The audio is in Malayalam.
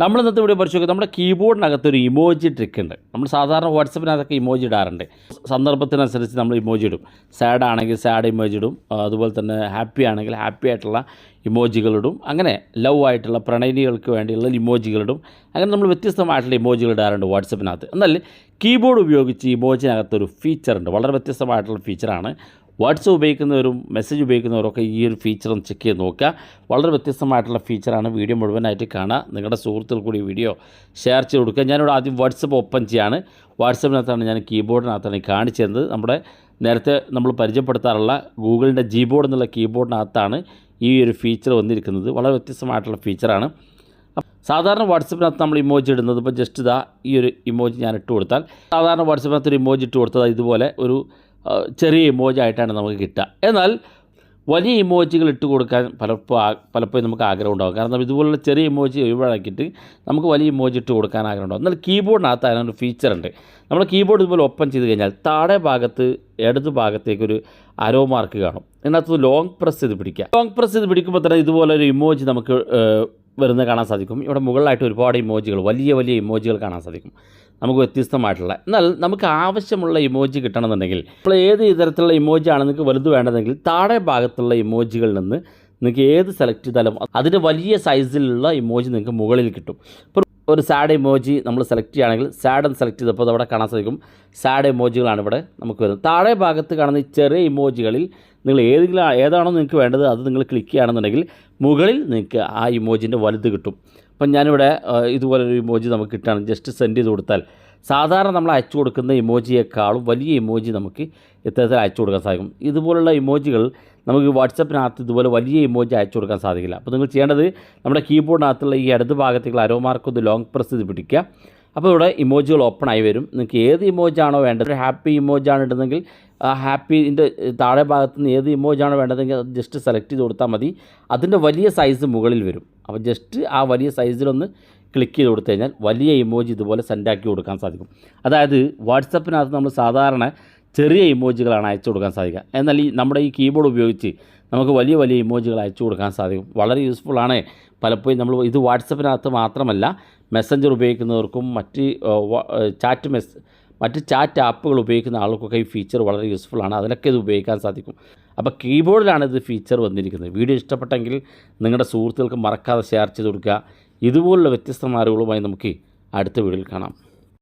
നമ്മൾ ഇന്നത്തെ വീഡിയോ പരിശോധിക്കുക നമ്മുടെ കീബോർഡിനകത്ത് ഒരു ഇമോജി ട്രിക്ക് ഉണ്ട്. നമ്മൾ സാധാരണ വാട്സപ്പിനകത്തൊക്കെ ഇമോജി ഇടാറുണ്ട്. സന്ദർഭത്തിനനുസരിച്ച് നമ്മൾ ഇമോജി ഇടും. സാഡ് ആണെങ്കിൽ സാഡ് ഇമോജി ഇടും. അതുപോലെ തന്നെ ഹാപ്പി ആണെങ്കിൽ ഹാപ്പി ആയിട്ടുള്ള ഇമോജികളിടും അങ്ങനെ ലവ് ആയിട്ടുള്ള പ്രണയിനികൾക്ക് വേണ്ടിയുള്ള ഇമോജികളിടും അങ്ങനെ നമ്മൾ വ്യത്യസ്തമായിട്ടുള്ള ഇമോജികൾ ഇടാറുണ്ട് വാട്സപ്പിനകത്ത് എന്നാൽ കീബോർഡ് ഉപയോഗിച്ച് ഇമോജിനകത്തൊരു ഫീച്ചറുണ്ട് വളരെ വ്യത്യസ്തമായിട്ടുള്ള ഫീച്ചറാണ് വാട്സപ്പ് ഉപയോഗിക്കുന്നവരും മെസ്സേജ് ഉപയോഗിക്കുന്നവരൊക്കെ ഈ ഒരു ഫീച്ചർ ഒന്ന് ചെക്ക് ചെയ്ത് നോക്കുക. വളരെ വ്യത്യസ്തമായിട്ടുള്ള ഫീച്ചറാണ് വീഡിയോ മുഴുവനായിട്ട് കാണുക. നിങ്ങളുടെ സുഹൃത്തുക്കൾ കൂടി വീഡിയോ ഷെയർ ചെയ്ത് കൊടുക്കുക. ഞാനിവിടെ ആദ്യം വാട്സപ്പ് ഓപ്പൺ ചെയ്യാണ്. വാട്സപ്പിനകത്താണ് ഞാൻ കീബോർഡിനകത്താണ് കാണിച്ചു തരുന്നത്. നമ്മുടെ നേരത്തെ നമ്മൾ പരിചയപ്പെടുത്താറുള്ള ഗൂഗിളിന്റെ ജീബോർഡ് എന്നുള്ള കീബോർഡിനകത്താണ് ഈ ഒരു ഫീച്ചർ വന്നിരിക്കുന്നത്. വളരെ വ്യത്യസ്തമായിട്ടുള്ള ഫീച്ചറാണ് സാധാരണ വാട്സപ്പിനകത്ത് നമ്മൾ ഇമോജി ഇടുന്നത്. ഇപ്പോൾ ജസ്റ്റ് ഇതാ ഈ ഒരു ഇമോജി ഞാൻ ഇട്ട് കൊടുത്താൽ സാധാരണ വാട്സപ്പിനകത്ത് ഒരു ഇമോജി ഇട്ട് കൊടുത്താൽ ഇതുപോലെ ഒരു ചെറിയ ഇമോജി ആയിട്ടാണ് നമുക്ക് കിട്ടുക. എന്നാൽ വലിയ ഇമോജികൾ ഇട്ട് കൊടുക്കാൻ പലപ്പോൾ പലപ്പോഴും നമുക്ക് ആഗ്രഹം ഉണ്ടാകും കാരണം ഇതുപോലുള്ള ചെറിയ ഇമോജി ഒഴിവാക്കിയിട്ട് നമുക്ക് വലിയ ഇമോജി ഇട്ട് കൊടുക്കാൻ ആഗ്രഹം ഉണ്ടാകും എന്നാൽ കീബോർഡിനകത്ത് അതിനൊരു ഫീച്ചർ ഉണ്ട്. നമ്മൾ കീബോർഡ് ഇതുപോലെ ഓപ്പൺ ചെയ്ത് കഴിഞ്ഞാൽ താഴെ ഭാഗത്ത് ഇടത് ഭാഗത്തേക്കൊരു അരോ മാർക്ക് കാണും. ഇതിനകത്ത് ലോങ് പ്രസ് ചെയ്ത് പിടിക്കുക. ലോങ് പ്രസ് ചെയ്ത് പിടിക്കുമ്പോൾ തന്നെ ഇതുപോലെ ഒരു ഇമോജി നമുക്ക് വരുന്നത് കാണാൻ സാധിക്കും. ഇവിടെ മുകളിലായിട്ട് ഒരുപാട് ഇമോജികൾ വലിയ വലിയ ഇമോജികൾ കാണാൻ സാധിക്കും. നമുക്ക് വ്യത്യസ്തമായിട്ടുള്ള. എന്നാൽ നമുക്ക് ആവശ്യമുള്ള ഇമോജി കിട്ടണമെന്നുണ്ടെങ്കിൽ ഇപ്പോൾ ഏത് തരത്തിലുള്ള ആണ് നിങ്ങൾക്ക് വലുത് വേണ്ടതെങ്കിൽ താഴെ ഭാഗത്തുള്ള ഇമോജികളിൽ നിന്ന് നിങ്ങൾക്ക് ഏത് സെലക്ട് ചെയ്താലും അതിന്റെ വലിയ സൈസിലുള്ള ഇമോജി നിങ്ങൾക്ക് മുകളിൽ കിട്ടും. ഇപ്പോൾ ഒരു സാഡ് ഇമോജി നമ്മൾ സെലക്ട് ചെയ്യുകയാണെങ്കിൽ സാഡ് എന്ന് സെലക്ട് ചെയ്തപ്പോൾ അവിടെ കാണാൻ സാധിക്കും. സാഡ് ഇമോജികളാണ് ഇവിടെ നമുക്ക് വരുന്നത്. താഴെ ഭാഗത്ത് കാണുന്ന ഈ ചെറിയ ഇമോജികളിൽ നിങ്ങൾ ഏതെങ്കിലും ഏതാണോ നിങ്ങൾക്ക് വേണ്ടത് അത് നിങ്ങൾ ക്ലിക്ക് ചെയ്യുകയാണെന്നുണ്ടെങ്കിൽ മുകളിൽ നിങ്ങൾക്ക് ആ ഇമോജിന്റെ വലുത് കിട്ടും. അപ്പം ഞാനിവിടെ ഇതുപോലൊരു ഇമോജി നമുക്ക് കിട്ടുകയാണ്. ജസ്റ്റ് സെൻഡ് ചെയ്ത് കൊടുത്താൽ സാധാരണ നമ്മൾ അയച്ചു കൊടുക്കുന്ന ഇമോജിയേക്കാളും വലിയ ഇമോജി നമുക്ക് ഇത്തരത്തിൽ അയച്ചു കൊടുക്കാൻ സാധിക്കും. ഇതുപോലുള്ള ഇമോജികൾ നമുക്ക് വാട്സപ്പിനകത്ത് ഇതുപോലെ വലിയ ഇമോജി അയച്ചു കൊടുക്കാൻ സാധിക്കില്ല. അപ്പോൾ നിങ്ങൾ ചെയ്യേണ്ടത് നമ്മുടെ കീബോർഡിനകത്തുള്ള ഈ ഇടത് ഭാഗത്തേക്കുള്ള അരോ മാർക്ക് ഒന്ന് ലോങ് പ്രസ് ചെയ്ത് പിടിക്കുക. അപ്പോൾ ഇവിടെ ഇമോജികൾ ഓപ്പൺ ആയി വരും. നിങ്ങൾക്ക് ഏത് ഇമോജാണോ വേണ്ടത്. ഒരു ഹാപ്പി ഇമോജാണ് ഇടുന്നതെങ്കിൽ ആ ഹാപ്പിന്റെ താഴെ ഭാഗത്ത് നിന്ന് ഏത് ഇമോജാണോ വേണ്ടതെങ്കിൽ അത് ജസ്റ്റ് സെലക്ട് ചെയ്ത് കൊടുത്താൽ മതി. അതിന്റെ വലിയ സൈസ് മുകളിൽ വരും. അപ്പോൾ ജസ്റ്റ് ആ വലിയ സൈസിലൊന്ന് ക്ലിക്ക് ചെയ്ത് കൊടുത്തു കഴിഞ്ഞാൽ വലിയ ഇമോജി ഇതുപോലെ സെൻഡാക്കി കൊടുക്കാൻ സാധിക്കും. അതായത് വാട്സപ്പിനകത്ത് നമ്മൾ സാധാരണ ചെറിയ ഇമോജികളാണ് അയച്ചു കൊടുക്കാൻ സാധിക്കുക. എന്നാൽ ഈ നമ്മുടെ ഈ കീബോർഡ് ഉപയോഗിച്ച് നമുക്ക് വലിയ വലിയ ഇമോജികൾ അയച്ചു കൊടുക്കാൻ സാധിക്കും. വളരെ യൂസ്ഫുൾ ആണ്. പലപ്പോഴും നമ്മൾ ഇത് വാട്സപ്പിനകത്ത് മാത്രമല്ല മെസ്സഞ്ചർ ഉപയോഗിക്കുന്നവർക്കും മറ്റ് ചാറ്റ് മെസ് മറ്റ് ചാറ്റ് ആപ്പുകൾ ഉപയോഗിക്കുന്ന ആൾക്കൊക്കെ ഈ ഫീച്ചർ വളരെ യൂസ്ഫുൾ ആണ്. അതിലൊക്കെ ഇത് ഉപയോഗിക്കാൻ സാധിക്കും. അപ്പോൾ കീബോർഡിലാണ് ഇത് ഫീച്ചർ വന്നിരിക്കുന്നത്. വീഡിയോ ഇഷ്ടപ്പെട്ടെങ്കിൽ നിങ്ങളുടെ സുഹൃത്തുക്കൾക്ക് മറക്കാതെ ഷെയർ ചെയ്ത് കൊടുക്കുക. ഇതുപോലുള്ള വ്യത്യസ്തമായ അറിവുകളുമായി നമുക്ക് അടുത്ത വീഡിയോയിൽ കാണാം.